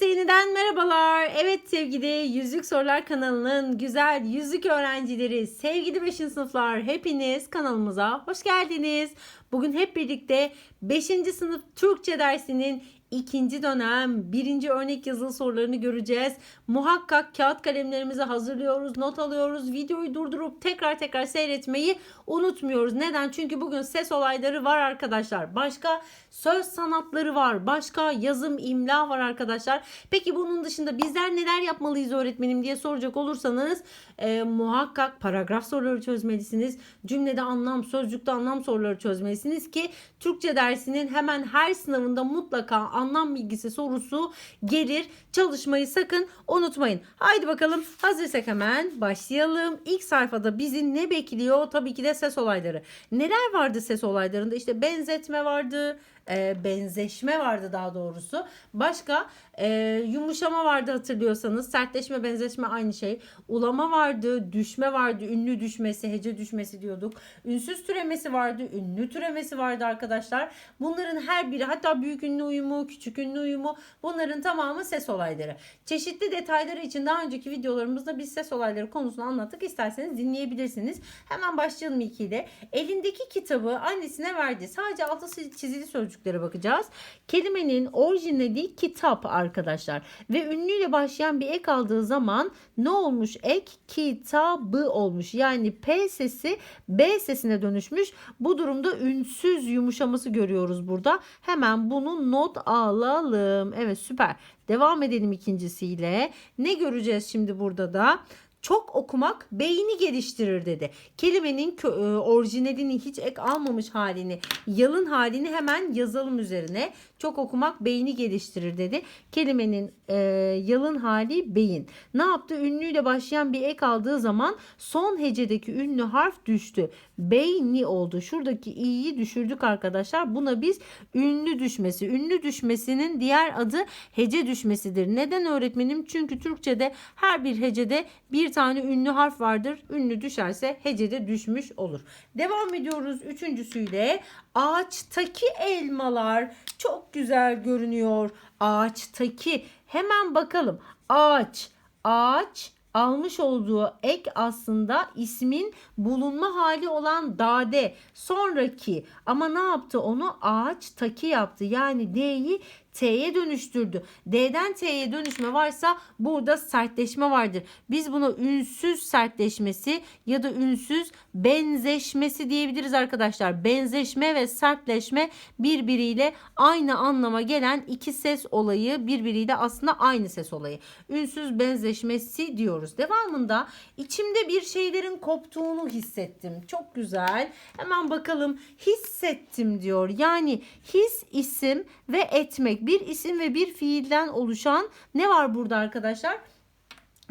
Herkese yeniden merhabalar. Evet sevgili Yüzük Sorular kanalının güzel yüzük öğrencileri, sevgili 5. sınıflar hepiniz kanalımıza hoş geldiniz. Bugün hep birlikte 5. sınıf Türkçe dersinin ikinci dönem birinci örnek yazılı sorularını göreceğiz. Muhakkak kağıt kalemlerimizi hazırlıyoruz, not alıyoruz. Videoyu durdurup tekrar tekrar seyretmeyi unutmuyoruz. Neden? Çünkü bugün ses olayları var arkadaşlar. Başka söz sanatları var. Başka yazım, imla var arkadaşlar. Peki bunun dışında bizler neler yapmalıyız öğretmenim diye soracak olursanız e, muhakkak paragraf soruları çözmelisiniz. Cümlede anlam, sözcükte anlam soruları çözmelisiniz ki Türkçe dersinin hemen her sınavında mutlaka anlam bilgisi sorusu gelir. Çalışmayı sakın unutmayın. Haydi bakalım hazırsak hemen başlayalım. İlk sayfada bizi ne bekliyor? Tabii ki de ses olayları. Neler vardı ses olaylarında? İşte benzetme vardı, e, benzeşme vardı daha doğrusu. Başka e, yumuşama vardı hatırlıyorsanız. Sertleşme, benzeşme aynı şey. Ulama vardı, düşme vardı, ünlü düşmesi, hece düşmesi diyorduk. Ünsüz türemesi vardı, ünlü türemesi vardı arkadaşlar. Bunların her biri hatta büyük ünlü uyumu, küçük ünlü uyumu bunların tamamı ses olayları. Çeşitli detayları için daha önceki videolarımızda biz ses olayları konusunu anlattık. İsterseniz dinleyebilirsiniz. Hemen başlayalım ilkiyle. Elindeki kitabı annesine verdi. Sadece altı çizili sözcüklere bakacağız. Kelimenin orijinali kitap arkadaşlar. Ve ünlüyle başlayan bir ek aldığı zaman ne olmuş? Ek kitabı olmuş. Yani P sesi B sesine dönüşmüş. Bu durumda ünsüz yumuşaması görüyoruz burada. Hemen bunu not alalım. Evet süper. Devam edelim ikincisiyle. Ne göreceğiz şimdi burada da? Çok okumak beyni geliştirir dedi. Kelimenin e, orijinalini hiç ek almamış halini, yalın halini hemen yazalım üzerine. Çok okumak beyni geliştirir dedi. Kelimenin e, yalın hali beyin. Ne yaptı? Ünlüyle başlayan bir ek aldığı zaman son hecedeki ünlü harf düştü. Beyni oldu. Şuradaki i'yi düşürdük arkadaşlar. Buna biz ünlü düşmesi. Ünlü düşmesinin diğer adı hece düşmesidir. Neden öğretmenim? Çünkü Türkçe'de her bir hecede bir tane ünlü harf vardır. Ünlü düşerse hecede düşmüş olur. Devam ediyoruz üçüncüsüyle. Ağaçtaki elmalar çok güzel görünüyor. Ağaçtaki hemen bakalım. Ağaç, ağaç almış olduğu ek aslında ismin bulunma hali olan dade sonraki ama ne yaptı onu ağaç taki yaptı yani D'yi T'ye dönüştürdü. D'den T'ye dönüşme varsa burada sertleşme vardır. Biz buna ünsüz sertleşmesi ya da ünsüz benzeşmesi diyebiliriz arkadaşlar. Benzeşme ve sertleşme birbiriyle aynı anlama gelen iki ses olayı birbiriyle aslında aynı ses olayı. Ünsüz benzeşmesi diyoruz. Devamında içimde bir şeylerin koptuğunu hissettim. Çok güzel. Hemen bakalım hissettim diyor. Yani his isim ve etmek bir isim ve bir fiilden oluşan ne var burada arkadaşlar?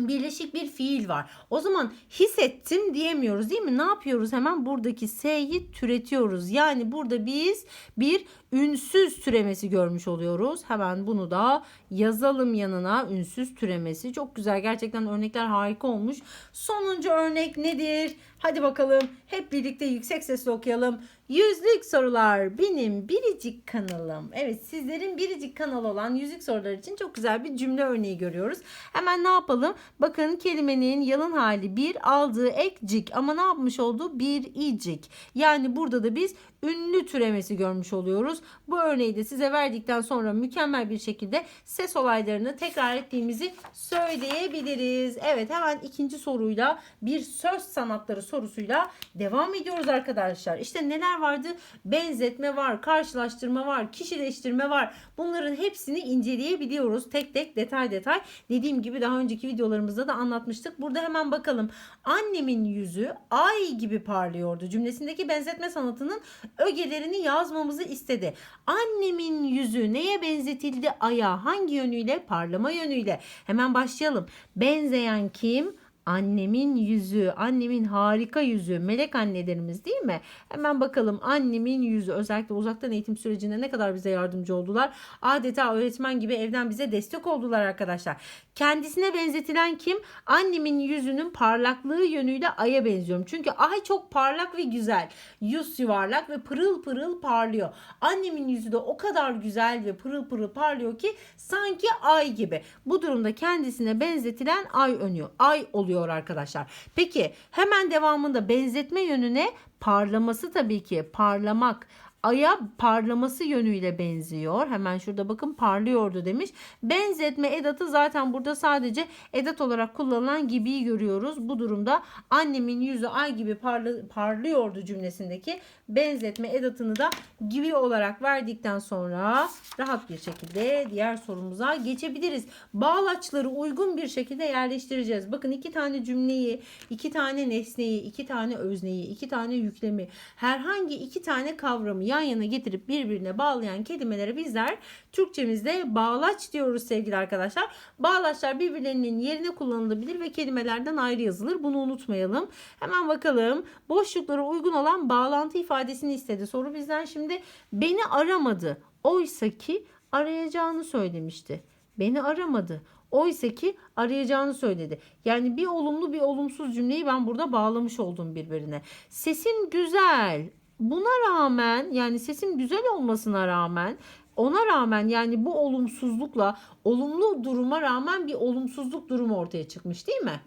birleşik bir fiil var. O zaman hissettim diyemiyoruz değil mi? Ne yapıyoruz? Hemen buradaki s'yi türetiyoruz. Yani burada biz bir ünsüz türemesi görmüş oluyoruz. Hemen bunu da yazalım yanına ünsüz türemesi. Çok güzel. Gerçekten örnekler harika olmuş. Sonuncu örnek nedir? Hadi bakalım hep birlikte yüksek sesle okuyalım. Yüzlük sorular benim biricik kanalım. Evet sizlerin biricik kanalı olan yüzlük sorular için çok güzel bir cümle örneği görüyoruz. Hemen ne yapalım? Bakın kelimenin yalın hali bir aldığı ekcik ama ne yapmış oldu? Bir icik. Yani burada da biz ünlü türemesi görmüş oluyoruz. Bu örneği de size verdikten sonra mükemmel bir şekilde ses olaylarını tekrar ettiğimizi söyleyebiliriz. Evet hemen ikinci soruyla bir söz sanatları sorusuyla devam ediyoruz arkadaşlar. İşte neler vardı? Benzetme var, karşılaştırma var, kişileştirme var. Bunların hepsini inceleyebiliyoruz. Tek tek detay detay. Dediğim gibi daha önceki videolarımızda da anlatmıştık. Burada hemen bakalım. Annemin yüzü ay gibi parlıyordu. Cümlesindeki benzetme sanatının ögelerini yazmamızı istedi. Annemin yüzü neye benzetildi? Aya hangi yönüyle? Parlama yönüyle. Hemen başlayalım. Benzeyen kim? Annemin yüzü, annemin harika yüzü, melek annelerimiz değil mi? Hemen bakalım annemin yüzü özellikle uzaktan eğitim sürecinde ne kadar bize yardımcı oldular. Adeta öğretmen gibi evden bize destek oldular arkadaşlar. Kendisine benzetilen kim? Annemin yüzünün parlaklığı yönüyle aya benziyorum. Çünkü ay çok parlak ve güzel. Yüz yuvarlak ve pırıl pırıl parlıyor. Annemin yüzü de o kadar güzel ve pırıl pırıl parlıyor ki sanki ay gibi. Bu durumda kendisine benzetilen ay önüyor. Ay oluyor arkadaşlar. Peki hemen devamında benzetme yönüne parlaması tabii ki parlamak aya parlaması yönüyle benziyor. Hemen şurada bakın parlıyordu demiş. Benzetme edatı zaten burada sadece edat olarak kullanılan gibiyi görüyoruz. Bu durumda annemin yüzü ay gibi parlı, parlıyordu cümlesindeki benzetme edatını da gibi olarak verdikten sonra rahat bir şekilde diğer sorumuza geçebiliriz. Bağlaçları uygun bir şekilde yerleştireceğiz. Bakın iki tane cümleyi, iki tane nesneyi, iki tane özneyi, iki tane yüklemi, herhangi iki tane kavramı yan yana getirip birbirine bağlayan kelimelere bizler Türkçemizde bağlaç diyoruz sevgili arkadaşlar. Bağlaçlar birbirlerinin yerine kullanılabilir ve kelimelerden ayrı yazılır. Bunu unutmayalım. Hemen bakalım. Boşluklara uygun olan bağlantı ifadesini istedi. Soru bizden şimdi beni aramadı. Oysa ki arayacağını söylemişti. Beni aramadı. Oysa ki arayacağını söyledi. Yani bir olumlu bir olumsuz cümleyi ben burada bağlamış oldum birbirine. Sesim güzel. Buna rağmen yani sesim güzel olmasına rağmen ona rağmen yani bu olumsuzlukla olumlu duruma rağmen bir olumsuzluk durumu ortaya çıkmış değil mi?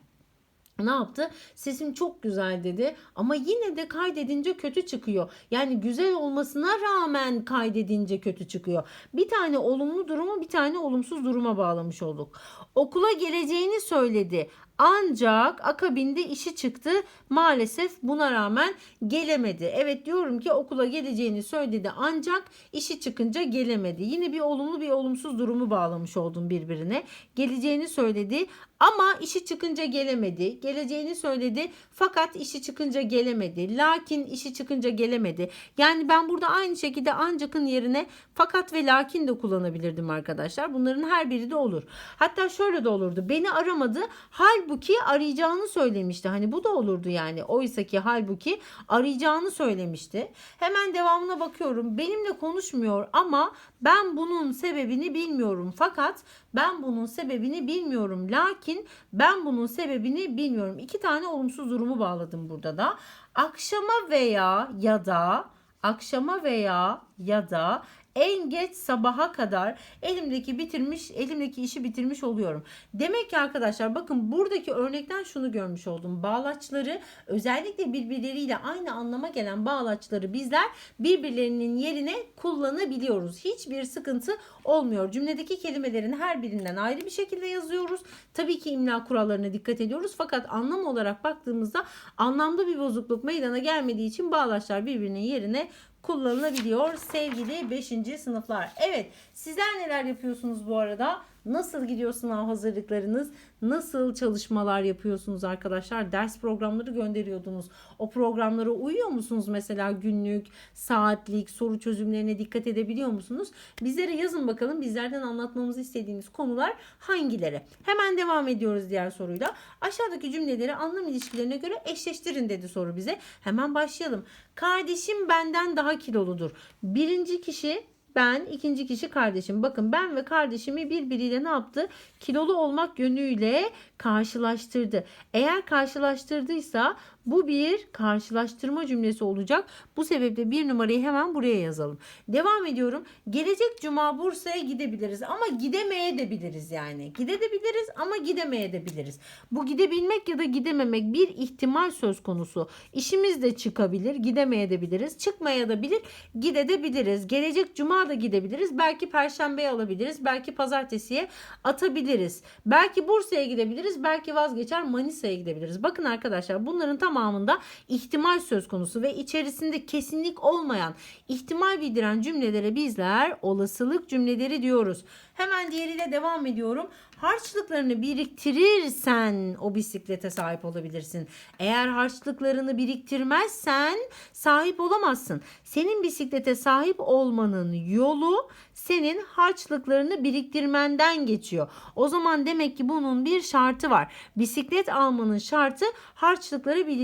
ne yaptı? Sesim çok güzel dedi ama yine de kaydedince kötü çıkıyor. Yani güzel olmasına rağmen kaydedince kötü çıkıyor. Bir tane olumlu durumu bir tane olumsuz duruma bağlamış olduk. Okula geleceğini söyledi. Ancak akabinde işi çıktı. Maalesef buna rağmen gelemedi. Evet diyorum ki okula geleceğini söyledi ancak işi çıkınca gelemedi. Yine bir olumlu bir olumsuz durumu bağlamış oldum birbirine. Geleceğini söyledi ama işi çıkınca gelemedi. Geleceğini söyledi fakat işi çıkınca gelemedi. Lakin işi çıkınca gelemedi. Yani ben burada aynı şekilde ancakın yerine fakat ve lakin de kullanabilirdim arkadaşlar. Bunların her biri de olur. Hatta şöyle de olurdu. Beni aramadı. Halbuki arayacağını söylemişti. Hani bu da olurdu yani. Oysa ki halbuki arayacağını söylemişti. Hemen devamına bakıyorum. Benimle konuşmuyor ama ben bunun sebebini bilmiyorum. Fakat ben bunun sebebini bilmiyorum. Lakin ben bunun sebebini bilmiyorum. İki tane olumsuz durumu bağladım burada da. Akşama veya ya da akşama veya ya da en geç sabaha kadar elimdeki bitirmiş, elimdeki işi bitirmiş oluyorum. Demek ki arkadaşlar bakın buradaki örnekten şunu görmüş oldum. Bağlaçları özellikle birbirleriyle aynı anlama gelen bağlaçları bizler birbirlerinin yerine kullanabiliyoruz. Hiçbir sıkıntı olmuyor. Cümledeki kelimelerin her birinden ayrı bir şekilde yazıyoruz. Tabii ki imla kurallarına dikkat ediyoruz. Fakat anlam olarak baktığımızda anlamda bir bozukluk meydana gelmediği için bağlaçlar birbirinin yerine kullanılabiliyor sevgili 5. sınıflar. Evet sizler neler yapıyorsunuz bu arada? Nasıl gidiyor sınav hazırlıklarınız? Nasıl çalışmalar yapıyorsunuz arkadaşlar? Ders programları gönderiyordunuz. O programlara uyuyor musunuz? Mesela günlük, saatlik, soru çözümlerine dikkat edebiliyor musunuz? Bizlere yazın bakalım. Bizlerden anlatmamızı istediğiniz konular hangileri? Hemen devam ediyoruz diğer soruyla. Aşağıdaki cümleleri anlam ilişkilerine göre eşleştirin dedi soru bize. Hemen başlayalım. Kardeşim benden daha kiloludur. Birinci kişi ben, ikinci kişi kardeşim. Bakın ben ve kardeşimi birbiriyle ne yaptı? Kilolu olmak yönüyle karşılaştırdı. Eğer karşılaştırdıysa bu bir karşılaştırma cümlesi olacak. Bu sebeple bir numarayı hemen buraya yazalım. Devam ediyorum. Gelecek cuma Bursa'ya gidebiliriz ama gidemeye de biliriz yani. Gidebiliriz ama gidemeye de biliriz. Bu gidebilmek ya da gidememek bir ihtimal söz konusu. İşimiz de çıkabilir, gidemeye de biliriz. Çıkmaya da bilir, gidebiliriz. Gelecek cuma da gidebiliriz. Belki perşembeye alabiliriz. Belki pazartesiye atabiliriz. Belki Bursa'ya gidebiliriz. Belki vazgeçer Manisa'ya gidebiliriz. Bakın arkadaşlar bunların tam tamamında ihtimal söz konusu ve içerisinde kesinlik olmayan ihtimal bildiren cümlelere bizler olasılık cümleleri diyoruz. Hemen diğeriyle devam ediyorum. Harçlıklarını biriktirirsen o bisiklete sahip olabilirsin. Eğer harçlıklarını biriktirmezsen sahip olamazsın. Senin bisiklete sahip olmanın yolu senin harçlıklarını biriktirmenden geçiyor. O zaman demek ki bunun bir şartı var. Bisiklet almanın şartı harçlıkları biriktirmek.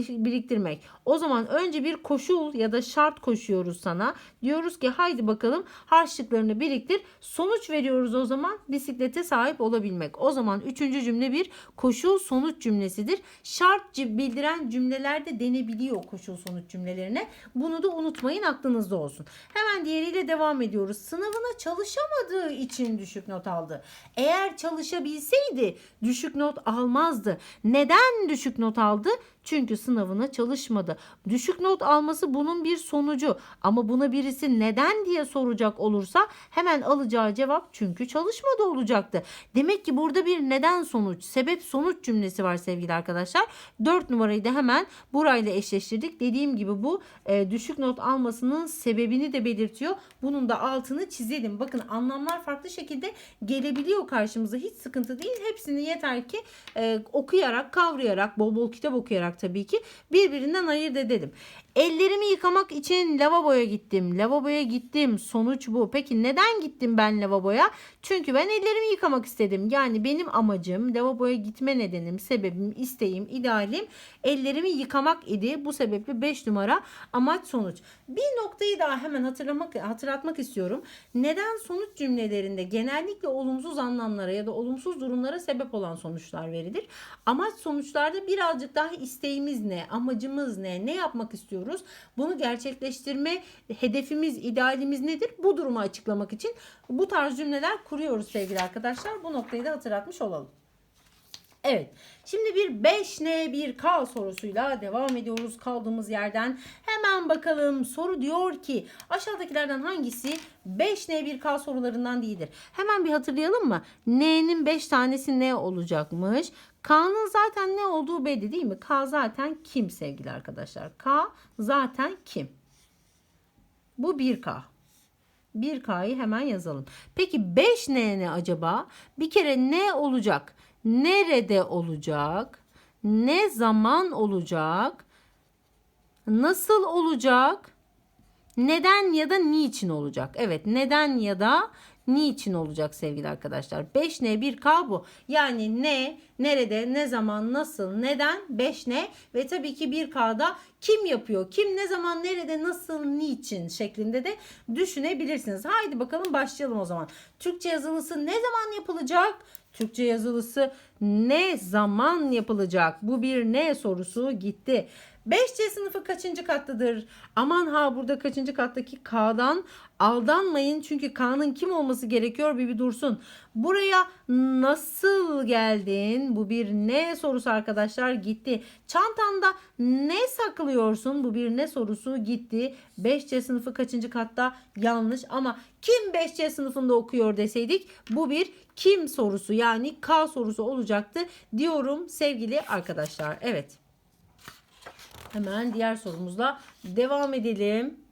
O zaman önce bir koşul ya da şart koşuyoruz sana. Diyoruz ki haydi bakalım harçlıklarını biriktir. Sonuç veriyoruz o zaman bisiklete sahip olabilmek. O zaman üçüncü cümle bir koşul sonuç cümlesidir. Şart bildiren cümleler de denebiliyor koşul sonuç cümlelerine. Bunu da unutmayın aklınızda olsun. Hemen diğeriyle devam ediyoruz. Sınavına çalışamadığı için düşük not aldı. Eğer çalışabilseydi düşük not almazdı. Neden düşük not aldı? Çünkü sınavına çalışmadı. Düşük not alması bunun bir sonucu. Ama buna birisi neden diye soracak olursa hemen alacağı cevap çünkü çalışmadı olacaktı. Demek ki burada bir neden sonuç, sebep sonuç cümlesi var sevgili arkadaşlar. 4 numarayı da hemen burayla eşleştirdik. Dediğim gibi bu e, düşük not almasının sebebini de belirtiyor. Bunun da altını çizelim. Bakın anlamlar farklı şekilde gelebiliyor karşımıza. Hiç sıkıntı değil. Hepsini yeter ki e, okuyarak, kavrayarak, bol bol kitap okuyarak tabii ki birbirinden ayırt edelim. Ellerimi yıkamak için lavaboya gittim. Lavaboya gittim. Sonuç bu. Peki neden gittim ben lavaboya? Çünkü ben ellerimi yıkamak istedim. Yani benim amacım, lavaboya gitme nedenim, sebebim, isteğim, idealim ellerimi yıkamak idi. Bu sebeple 5 numara amaç sonuç. Bir noktayı daha hemen hatırlamak hatırlatmak istiyorum. Neden sonuç cümlelerinde genellikle olumsuz anlamlara ya da olumsuz durumlara sebep olan sonuçlar verilir. Amaç sonuçlarda birazcık daha isteğimiz ne, amacımız ne, ne yapmak istiyoruz? Bunu gerçekleştirme hedefimiz, idealimiz nedir? Bu durumu açıklamak için bu tarz cümleler kuruyoruz sevgili arkadaşlar. Bu noktayı da hatırlatmış olalım. Evet. Şimdi bir 5N bir K sorusuyla devam ediyoruz kaldığımız yerden. Hemen bakalım. Soru diyor ki aşağıdakilerden hangisi 5N bir K sorularından değildir? Hemen bir hatırlayalım mı? N'nin 5 tanesi ne olacakmış? K'nın zaten ne olduğu belli değil mi? K zaten kim sevgili arkadaşlar? K zaten kim? Bu 1K. 1K'yı hemen yazalım. Peki 5 n ne acaba? Bir kere ne olacak? nerede olacak? Ne zaman olacak? Nasıl olacak? Neden ya da niçin olacak? Evet, neden ya da niçin olacak sevgili arkadaşlar? 5N 1K bu. Yani ne, nerede, ne zaman, nasıl, neden 5N ve tabii ki 1K'da kim yapıyor, kim, ne zaman, nerede, nasıl, niçin şeklinde de düşünebilirsiniz. Haydi bakalım başlayalım o zaman. Türkçe yazılısı ne zaman yapılacak? Türkçe yazılısı ne zaman yapılacak? Bu bir ne sorusu gitti. 5C sınıfı kaçıncı kattadır? Aman ha burada kaçıncı kattaki K'dan aldanmayın. Çünkü K'nın kim olması gerekiyor bir bir dursun. Buraya nasıl geldin? Bu bir ne sorusu arkadaşlar gitti. Çantanda ne saklıyorsun? Bu bir ne sorusu gitti. 5C sınıfı kaçıncı katta? Yanlış ama kim 5C sınıfında okuyor deseydik bu bir kim sorusu yani K sorusu olacaktı diyorum sevgili arkadaşlar. Evet. Hemen diğer sorumuzla devam edelim.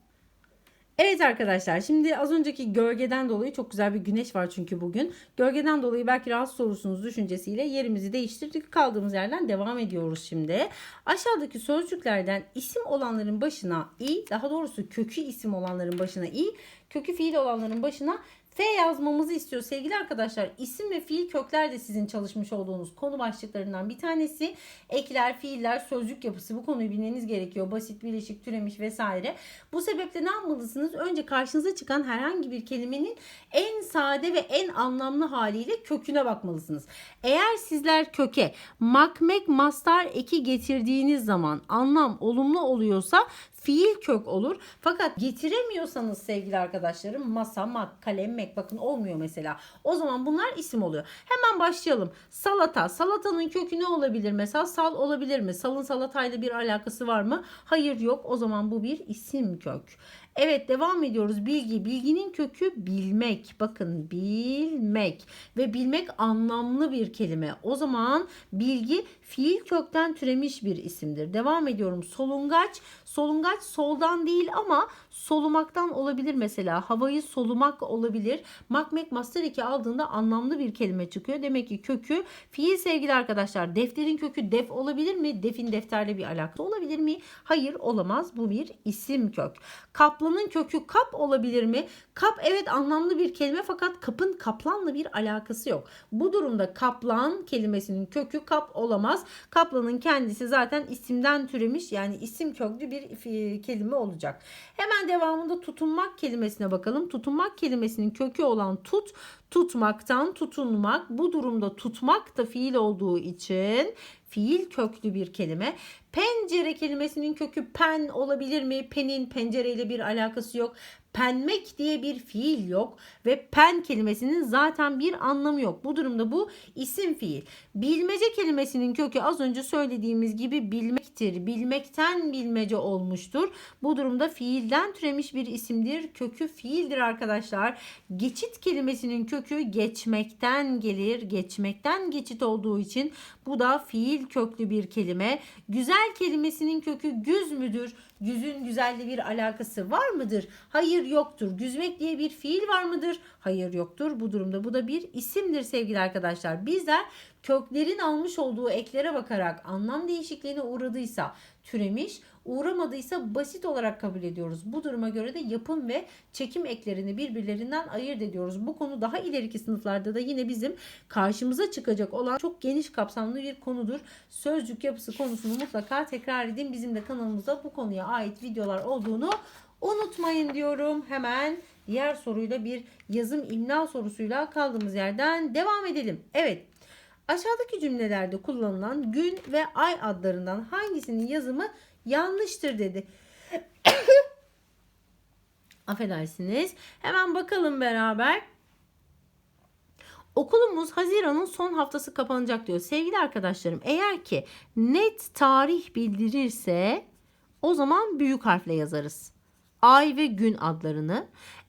Evet arkadaşlar şimdi az önceki gölgeden dolayı çok güzel bir güneş var çünkü bugün. Gölgeden dolayı belki rahatsız olursunuz düşüncesiyle yerimizi değiştirdik. Kaldığımız yerden devam ediyoruz şimdi. Aşağıdaki sözcüklerden isim olanların başına i daha doğrusu kökü isim olanların başına i kökü fiil olanların başına F yazmamızı istiyor sevgili arkadaşlar. İsim ve fiil kökler de sizin çalışmış olduğunuz konu başlıklarından bir tanesi. Ekler, fiiller, sözcük yapısı bu konuyu bilmeniz gerekiyor. Basit, bileşik, türemiş vesaire. Bu sebeple ne yapmalısınız? Önce karşınıza çıkan herhangi bir kelimenin en sade ve en anlamlı haliyle köküne bakmalısınız. Eğer sizler köke makmek mastar eki getirdiğiniz zaman anlam olumlu oluyorsa fiil kök olur. Fakat getiremiyorsanız sevgili arkadaşlarım masa, mak, kalem, mek bakın olmuyor mesela. O zaman bunlar isim oluyor. Hemen başlayalım. Salata. Salatanın kökü ne olabilir mesela? Sal olabilir mi? Salın salatayla bir alakası var mı? Hayır yok. O zaman bu bir isim kök. Evet devam ediyoruz. Bilgi. Bilginin kökü bilmek. Bakın bilmek. Ve bilmek anlamlı bir kelime. O zaman bilgi fiil kökten türemiş bir isimdir. Devam ediyorum. Solungaç. Solungaç soldan değil ama solumaktan olabilir mesela. Havayı solumak olabilir. Makmek Master 2 aldığında anlamlı bir kelime çıkıyor. Demek ki kökü fiil sevgili arkadaşlar. Defterin kökü def olabilir mi? Defin defterle bir alakası olabilir mi? Hayır olamaz. Bu bir isim kök. Kaplanın kökü kap olabilir mi? Kap evet anlamlı bir kelime fakat kapın kaplanla bir alakası yok. Bu durumda kaplan kelimesinin kökü kap olamaz. Kaplanın kendisi zaten isimden türemiş yani isim köklü bir kelime olacak. Hemen devamında tutunmak kelimesine bakalım. Tutunmak kelimesinin kökü olan tut, tutmaktan tutunmak. Bu durumda tutmak da fiil olduğu için fiil köklü bir kelime. Pencere kelimesinin kökü pen olabilir mi? Penin pencereyle bir alakası yok. Penmek diye bir fiil yok ve pen kelimesinin zaten bir anlamı yok. Bu durumda bu isim fiil. Bilmece kelimesinin kökü az önce söylediğimiz gibi bilmektir. Bilmekten bilmece olmuştur. Bu durumda fiilden türemiş bir isimdir. Kökü fiildir arkadaşlar. Geçit kelimesinin kökü geçmekten gelir. Geçmekten geçit olduğu için bu da fiil köklü bir kelime. Güzel kelimesinin kökü güz müdür? Güzün güzelle bir alakası var mıdır? Hayır yoktur. Güzmek diye bir fiil var mıdır? Hayır yoktur. Bu durumda bu da bir isimdir sevgili arkadaşlar. Bizler köklerin almış olduğu eklere bakarak anlam değişikliğine uğradıysa türemiş, uğramadıysa basit olarak kabul ediyoruz. Bu duruma göre de yapım ve çekim eklerini birbirlerinden ayırt ediyoruz. Bu konu daha ileriki sınıflarda da yine bizim karşımıza çıkacak olan çok geniş kapsamlı bir konudur. Sözcük yapısı konusunu mutlaka tekrar edin. Bizim de kanalımızda bu konuya ait videolar olduğunu unutmayın diyorum. Hemen diğer soruyla bir yazım imla sorusuyla kaldığımız yerden devam edelim. Evet. Aşağıdaki cümlelerde kullanılan gün ve ay adlarından hangisinin yazımı yanlıştır dedi. Affedersiniz. Hemen bakalım beraber. Okulumuz Haziran'ın son haftası kapanacak diyor. Sevgili arkadaşlarım eğer ki net tarih bildirirse o zaman büyük harfle yazarız. Ay ve gün adlarını.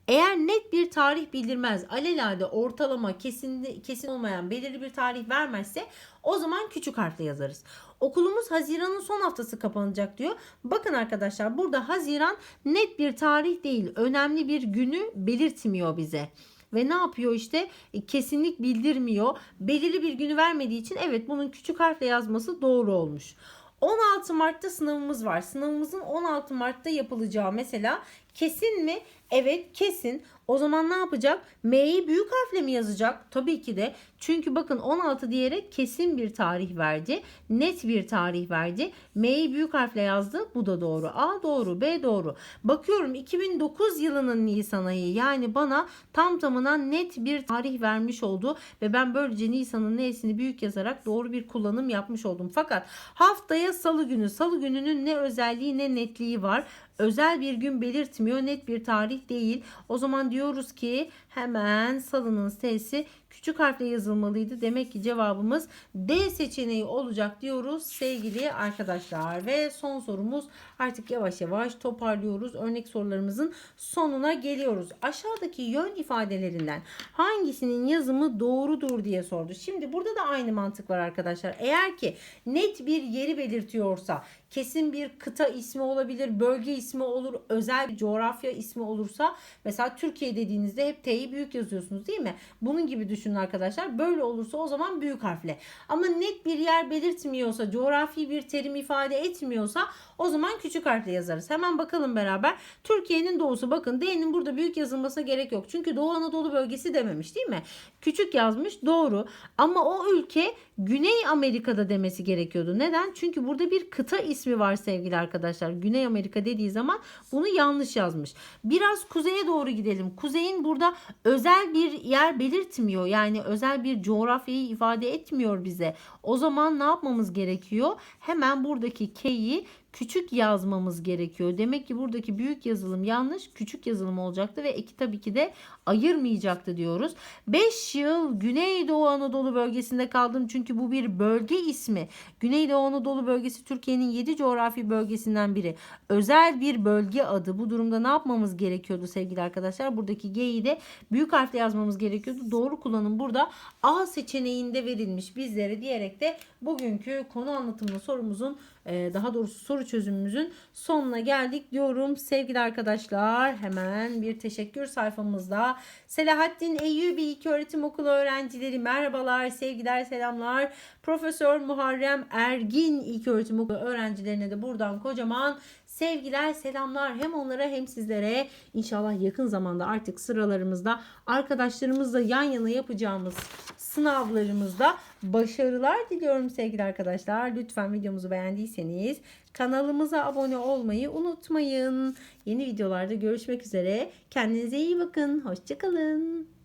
Eğer net bir tarih bildirmez, alelade ortalama kesin kesin olmayan belirli bir tarih vermezse o zaman küçük harfle yazarız. Okulumuz Haziran'ın son haftası kapanacak diyor. Bakın arkadaşlar burada Haziran net bir tarih değil, önemli bir günü belirtmiyor bize ve ne yapıyor işte E, kesinlik bildirmiyor. Belirli bir günü vermediği için evet bunun küçük harfle yazması doğru olmuş. 16 Mart'ta sınavımız var. Sınavımızın 16 Mart'ta yapılacağı mesela kesin mi? Evet kesin. O zaman ne yapacak? M'yi büyük harfle mi yazacak? Tabii ki de. Çünkü bakın 16 diyerek kesin bir tarih verdi. Net bir tarih verdi. M'yi büyük harfle yazdı. Bu da doğru. A doğru. B doğru. Bakıyorum 2009 yılının Nisan ayı. Yani bana tam tamına net bir tarih vermiş oldu. Ve ben böylece Nisan'ın N'sini büyük yazarak doğru bir kullanım yapmış oldum. Fakat haftaya salı günü. Salı gününün ne özelliği ne netliği var özel bir gün belirtmiyor. Net bir tarih değil. O zaman diyoruz ki hemen salının S'si küçük harfle yazılmalıydı. Demek ki cevabımız D seçeneği olacak diyoruz sevgili arkadaşlar. Ve son sorumuz artık yavaş yavaş toparlıyoruz. Örnek sorularımızın sonuna geliyoruz. Aşağıdaki yön ifadelerinden hangisinin yazımı doğrudur diye sordu. Şimdi burada da aynı mantık var arkadaşlar. Eğer ki net bir yeri belirtiyorsa kesin bir kıta ismi olabilir, bölge ismi olur, özel bir coğrafya ismi olursa mesela Türkiye dediğinizde hep T'yi büyük yazıyorsunuz değil mi? Bunun gibi düşünün arkadaşlar. Böyle olursa o zaman büyük harfle. Ama net bir yer belirtmiyorsa, coğrafi bir terim ifade etmiyorsa o zaman küçük harfle yazarız. Hemen bakalım beraber. Türkiye'nin doğusu bakın D'nin burada büyük yazılmasına gerek yok. Çünkü Doğu Anadolu bölgesi dememiş değil mi? Küçük yazmış doğru. Ama o ülke Güney Amerika'da demesi gerekiyordu. Neden? Çünkü burada bir kıta ismi var sevgili arkadaşlar. Güney Amerika dediği zaman bunu yanlış yazmış. Biraz kuzeye doğru gidelim. Kuzeyin burada özel bir yer belirtmiyor. Yani özel bir coğrafyayı ifade etmiyor bize. O zaman ne yapmamız gerekiyor? Hemen buradaki K'yi küçük yazmamız gerekiyor. Demek ki buradaki büyük yazılım yanlış, küçük yazılım olacaktı ve eki tabii ki de ayırmayacaktı diyoruz. 5 yıl Güneydoğu Anadolu bölgesinde kaldım çünkü bu bir bölge ismi. Güneydoğu Anadolu bölgesi Türkiye'nin 7 coğrafi bölgesinden biri. Özel bir bölge adı. Bu durumda ne yapmamız gerekiyordu sevgili arkadaşlar? Buradaki G'yi de büyük harfle yazmamız gerekiyordu. Doğru kullanım burada A seçeneğinde verilmiş bizlere diyerek de bugünkü konu anlatımlı sorumuzun daha doğrusu soru çözümümüzün sonuna geldik diyorum sevgili arkadaşlar. Hemen bir teşekkür sayfamızda Selahattin Eyyubi İlköğretim Okulu öğrencileri merhabalar, sevgiler, selamlar. Profesör Muharrem Ergin İlköğretim Okulu öğrencilerine de buradan kocaman sevgiler, selamlar. Hem onlara hem sizlere inşallah yakın zamanda artık sıralarımızda arkadaşlarımızla yan yana yapacağımız sınavlarımızda başarılar diliyorum sevgili arkadaşlar. Lütfen videomuzu beğendiyseniz kanalımıza abone olmayı unutmayın. Yeni videolarda görüşmek üzere. Kendinize iyi bakın. Hoşçakalın.